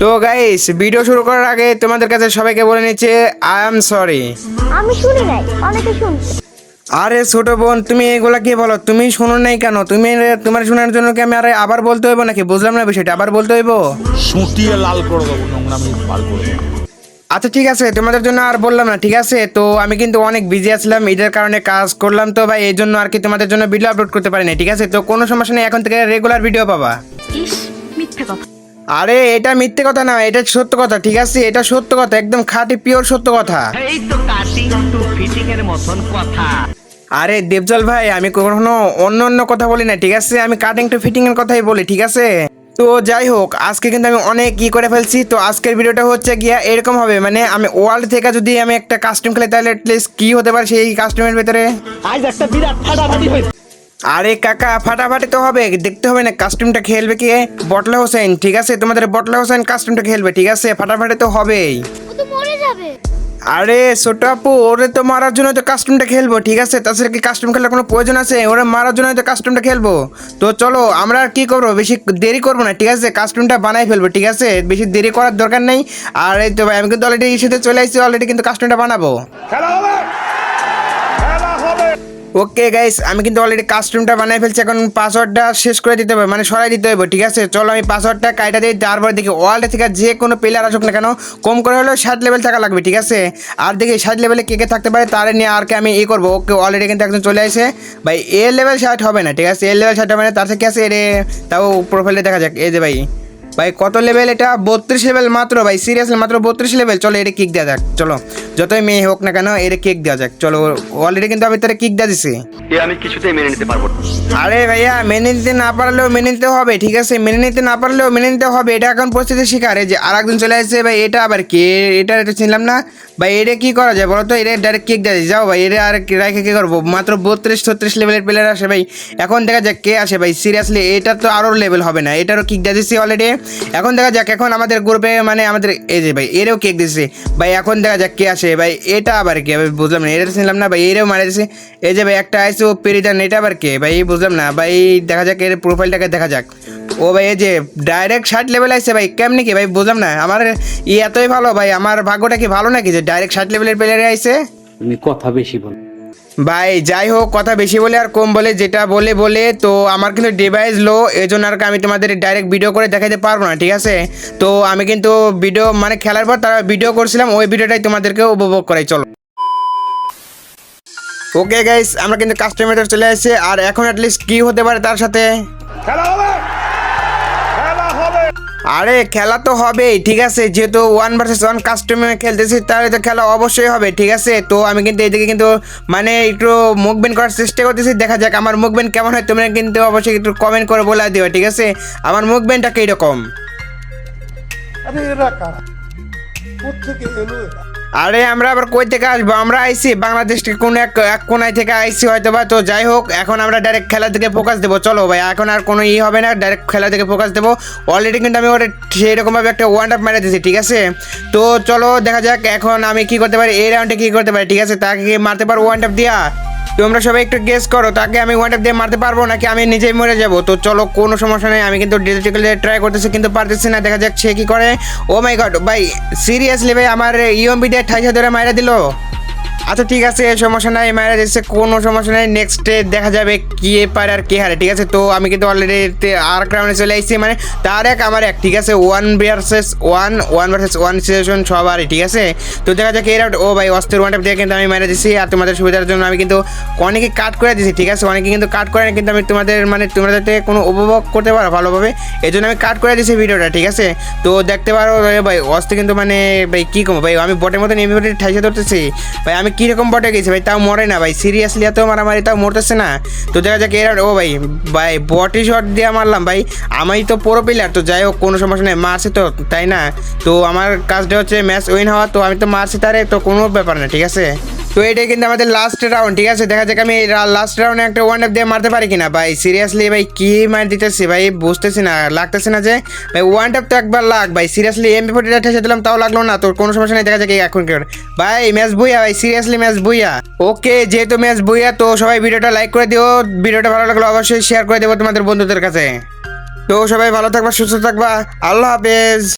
তো guys video শুরু করার আগে তোমাদের কাছে সবাইকে বলে নিচ্ছে আই এম সরি আমি শুনি নাই অনেকে শুনছে। আরে ছোট বোন তুমি এগুলা কি বলো? তুমি শোনো নাই কেন? তুমি তোমার শোনার জন্য কি আমি আরে আবার বলতে হইব নাকি? বুঝলাম না বিষয়টা আবার বলতে হইব? সুটিয়ে লাল করে দেবো নোংরামি বার করে দেবো। আচ্ছা ঠিক আছে তোমাদের জন্য আর বললাম না ঠিক আছে? তো আমি কিন্তু অনেক বিজি আছিলাম ঈদের কারণে কাজ করলাম তো ভাই এই জন্য আর কি তোমাদের জন্য ভিডিও আপলোড করতে পারি না ঠিক আছে? তো কোনো সমস্যা নেই এখন থেকে রেগুলার ভিডিও পাবা। ইস মিথ্যে কথা। আরে এটা মিথ্যে কথা না এটা সত্য কথা ঠিক আছে? এটা সত্য কথা একদম খাঁটি পিওর সত্য কথা। এই তো কাটিং টু ফিটিং এর মতন কথা। আরে দেবজল ভাই আমি কখনো অন্য অন্য কথা বলি না ঠিক আছে? আমি কাটিং টু ফিটিং এর কথাই বলি ঠিক আছে? তো যাই হোক আজকে কিন্তু আমি অনেক কি করে ফেলছি তো আজকের ভিডিওটা হচ্ছে গিয়া এরকম হবে মানে আমি ওয়ার্ল্ড থেকে যদি আমি একটা কাস্টম খেলি তাহলে অ্যাটলিস্ট কি হতে পারে সেই কাস্টমের ভেতরে? আজ একটা বিরাট ফাটাফাটি হয়েছে। আরে কাকা ফাটাফাটি তো হবে দেখতে হবে না কাস্টমটা খেলবে কি? বটলা হোসেন ঠিক আছে তোমাদের বটলা হোসেন কাস্টমটা খেলবে ঠিক আছে ফাটাফাটি তো হবেই। ও তো মরে যাবে। আরে ছোট আপু ওরে তো মারার জন্য তো কাস্টমটা খেলব ঠিক আছে তাছাড়া কি কাস্টম খেলার কোনো প্রয়োজন আছে? ওরে মারার জন্য তো কাস্টমটা খেলব। তো চলো আমরা আর কি করব বেশি দেরি করব না ঠিক আছে কাস্টমটা বানাই ফেলব ঠিক আছে বেশি দেরি করার দরকার নেই। আর এই তো ভাই আমি কিন্তু অলরেডি সাথে চলে আসছি অলরেডি কিন্তু কাস্টমটা বানাবো। ওকে গাইস আমি কিন্তু অলরেডি কাস্টমটা বানাই ফেলছি, এখন পাসওয়ার্ডটা শেষ করে দিতে হবে মানে সরাই দিতে হবে, ঠিক আছে? চলো আমি পাসওয়ার্ডটা কাইটা দিই তারপর দেখি ওয়ার্ল্ড থেকে যে কোনো প্লেয়ার আসুক না কেন, কম করে হলেও ষাট লেভেল থাকা লাগবে, ঠিক আছে? আর দেখি, ষাট লেভেলে কে কে থাকতে পারে, তার নিয়ে আর কি আমি ই করব। ওকে অলরেডি কিন্তু একজন চলে আসে। ভাই এ লেভেল ষাট হবে না, ঠিক আছে? এ লেভেল ষাট হবে না তার থেকে আছে, এর, তাও প্রোফাইলে দেখা যাক। এই যে ভাই ভাই কত লেভেল এটা? বত্রিশ লেভেল মাত্র ভাই সিরিয়াসলি মাত্র বত্রিশ লেভেল চলো এটা কিক দেওয়া যাক চলো। যতই মেয়ে হোক না কেন এটা কিক দেওয়া যাক। চলো অলরেডি কিন্তু আমি তারা কিক দেওয়া দিছি। আমি কিছুতেই মেনে নিতে পারব আরে ভাইয়া মেনে নিতে না পারলেও মেনে নিতে হবে ঠিক আছে? মেনে নিতে না পারলেও মেনে নিতে হবে এটা এখন পরিস্থিতি শিকার। এই যে আর একজন চলে আসছে ভাই এটা আবার কি? এটা এটা চিনলাম না। ভাই এটা কি করা যায় বলো তো? এটা ডাইরেক্ট কেক দেয় যাও ভাই এটা আর রাইখে কি করব? মাত্র বত্রিশ ছত্রিশ লেভেলের প্লেয়ার আসে ভাই। এখন দেখা যাক কে আসে ভাই। সিরিয়াসলি এটা তো আরও লেভেল হবে না। এটারও কিক দিয়ে দিচ্ছি অলরেডি এখন দেখা যাক, এখন আমাদের গ্রুপে মানে আমাদের, এই যে ভাই, এরও কেক দিচ্ছে ভাই, এখন দেখা যাক কে আসে। ভাই, এটা আবার কে? ভাই বুঝলাম না, এটা চিনলাম না, ভাই, এরও মারা দিচ্ছে এই যে ভাই, একটা আইসে ও পেরিদান এটা আবার কে? ভাই, বুঝলাম না, ভাই, দেখা যাক, এর প্রোফাইলটাকে দেখা যাক। ও ভাই, এই যে ডাইরেক্ট ষাট লেভেল আসছে, ভাই, কেমনি কি? ভাই, বুঝলাম না, আমার ই এতই ভালো, ভাই, আমার ভাগ্যটা কি ভালো নাকি যে ডাইরেক্ট ষাট লেভেলের প্লেয়ারে আইছে? তুমি কথা বেশি বল। ভাই যাই হোক কথা বেশি বলে আর কম বলে, যেটা বলে বলে। তো আমার কিন্তু ডিভাইস লো এই জন্য আর আমি তোমাদের ডাইরেক্ট ভিডিও করে দেখাতে পারব না, ঠিক আছে? তো আমি কিন্তু ভিডিও মানে খেলার পর তারা ভিডিও করছিলাম, ওই ভিডিওটাই তোমাদেরকে উপভোগ করাই, চলো। ওকে গাইস আমরা কিন্তু কাস্টমার চলে আসছে, আর এখন অ্যাটলিস্ট কি হতে পারে তার সাথে? আরে খেলা তো হবেই, ঠিক আছে? যেহেতু ওয়ান ভার্সেস ওয়ান কাস্টমে খেলতেছি, তাহলে তো খেলা অবশ্যই হবে, ঠিক আছে? তো আমি কিন্তু এদিকে কিন্তু মানে একটু মুভমেন্ট করার চেষ্টা করতেছি, দেখা যাক আমার মুভমেন্ট কেমন হয়, তোমরা কিন্তু অবশ্যই একটু কমেন্ট করে বলে দিও, ঠিক আছে? আমার মুভমেন্টটা কীরকম? আরে এরা কারা? কোথেকে এলো এরা? আরে আমরা আবার কই থেকে আসব? আমরা আইছি, বাংলাদেশ কোন এক এক কোনায় থেকে আইছি হয়তো বা তো যাই হোক, এখন আমরা ডাইরেক্ট খেলা থেকে ফোকাস দেবো। চলো ভাই, এখন আর কোনো ই হবে না ডাইরেক্ট খেলা থেকে ফোকাস দেবো। অলরেডি কিন্তু আমি ওটা সেইরকমভাবে একটা ওয়ান আপ মেরে দিয়েছি, ঠিক আছে? তো চলো, দেখা যাক এখন আমি কি করতে পারি, এই রাউন্ডে কি করতে পারি, ঠিক আছে? তাকে মারতে পারব ওয়ান আপ দিয়া? তোমরা সবাই একটু গেস করো, তাকে আমি ওয়ান দিয়ে মারতে পারব নাকি আমি নিজেই মরে যাব? তো চলো, কোনো সমস্যা নেই, আমি কিন্তু ডিজিটালি ট্রাই করতেছি, কিন্তু পারতেছি না। দেখা যাক সে কি করে। ও মাই গড ভাই সিরিয়াসলি ভাই, আমার ইউএমবি দিয়ে ঠাইসা ধরে মাইরা দিল? আচ্ছা ঠিক আছে, সমস্যা নাই মায়েরা দিচ্ছে কোনো সমস্যা নাই নেক্সটে দেখা যাবে কি পারে আর কে হারে, ঠিক আছে? তো আমি কিন্তু অলরেডি আর রাউন্ডে চলে আসছি মানে তার এক আমার এক, ঠিক আছে? One versus one one versus one situation সবারই, ঠিক আছে? তো দেখা যাক এই রাউন্ড ও ভাই অস্ত্রের ওয়ান দিয়ে কিন্তু আমি মেরে দিচ্ছি আর তোমাদের সুবিধার জন্য আমি কিন্তু অনেকে কাট করে দিছি ঠিক আছে? অনেকে কিন্তু কাট করে না, কিন্তু আমি তোমাদের মানে তোমরা যাতে কোনো উপভোগ করতে পারো ভালোভাবে এই জন্য আমি কাট করে দিছি ভিডিওটা, ঠিক আছে? তো দেখতে পারো, ভাই অস্ত্র কিন্তু মানে ভাই, কী কম, ভাই, আমি বটের মতন এমনি ঠাইসে ধরতেছি, ভাই, আমি কীরকম বটে গেছে ভাই? তাও মরে না ভাই। সিরিয়াসলি এত মারামারি তাও মরতেছে না? তো দেখা যাক এরা ও ভাই ভাই বটি শট দিয়ে মারলাম ভাই। আমি তো পুরো প্লেয়ার তো যাই হোক, কোনো সমস্যা নেই। মারছে তো, তাই না? তো আমার কাজটা হচ্ছে ম্যাচ উইন হওয়া, তো আমি তো মারছি তারে, তো কোনো ব্যাপার না, ঠিক আছে? তো এটাই কিন্তু আমাদের লাস্ট রাউন্ড ঠিক আছে? দেখা যাক আমি লাস্ট রাউন্ডে একটা ওয়ান আপ দিয়ে মারতে পারি কিনা। ভাই সিরিয়াসলি ভাই, কি মার দিতেছি? ভাই, বুঝতেছি না, লাগতেছে না যে। ভাই ওয়ান আপ তো একবার লাগ, ভাই সিরিয়াসলি এমপি ফোর্টিটা ঠেসে দিলাম, তাও লাগল না, তোর কোনো সমস্যা নেই, দেখা যাক এখন কি করে। ভাই ম্যাচ বুইয়া, ভাই সিরিয়াসলি ম্যাচ বুইয়া। ওকে, যেহেতু ম্যাচ বুইয়া, তো সবাই ভিডিওটা লাইক করে দিও। ভিডিওটা ভালো লাগল অবশ্যই শেয়ার করে দেবো তোমাদের বন্ধুদের কাছে। তো সবাই ভালো থাকবা, সুস্থ থাকবা। আল্লাহ হাফেজ।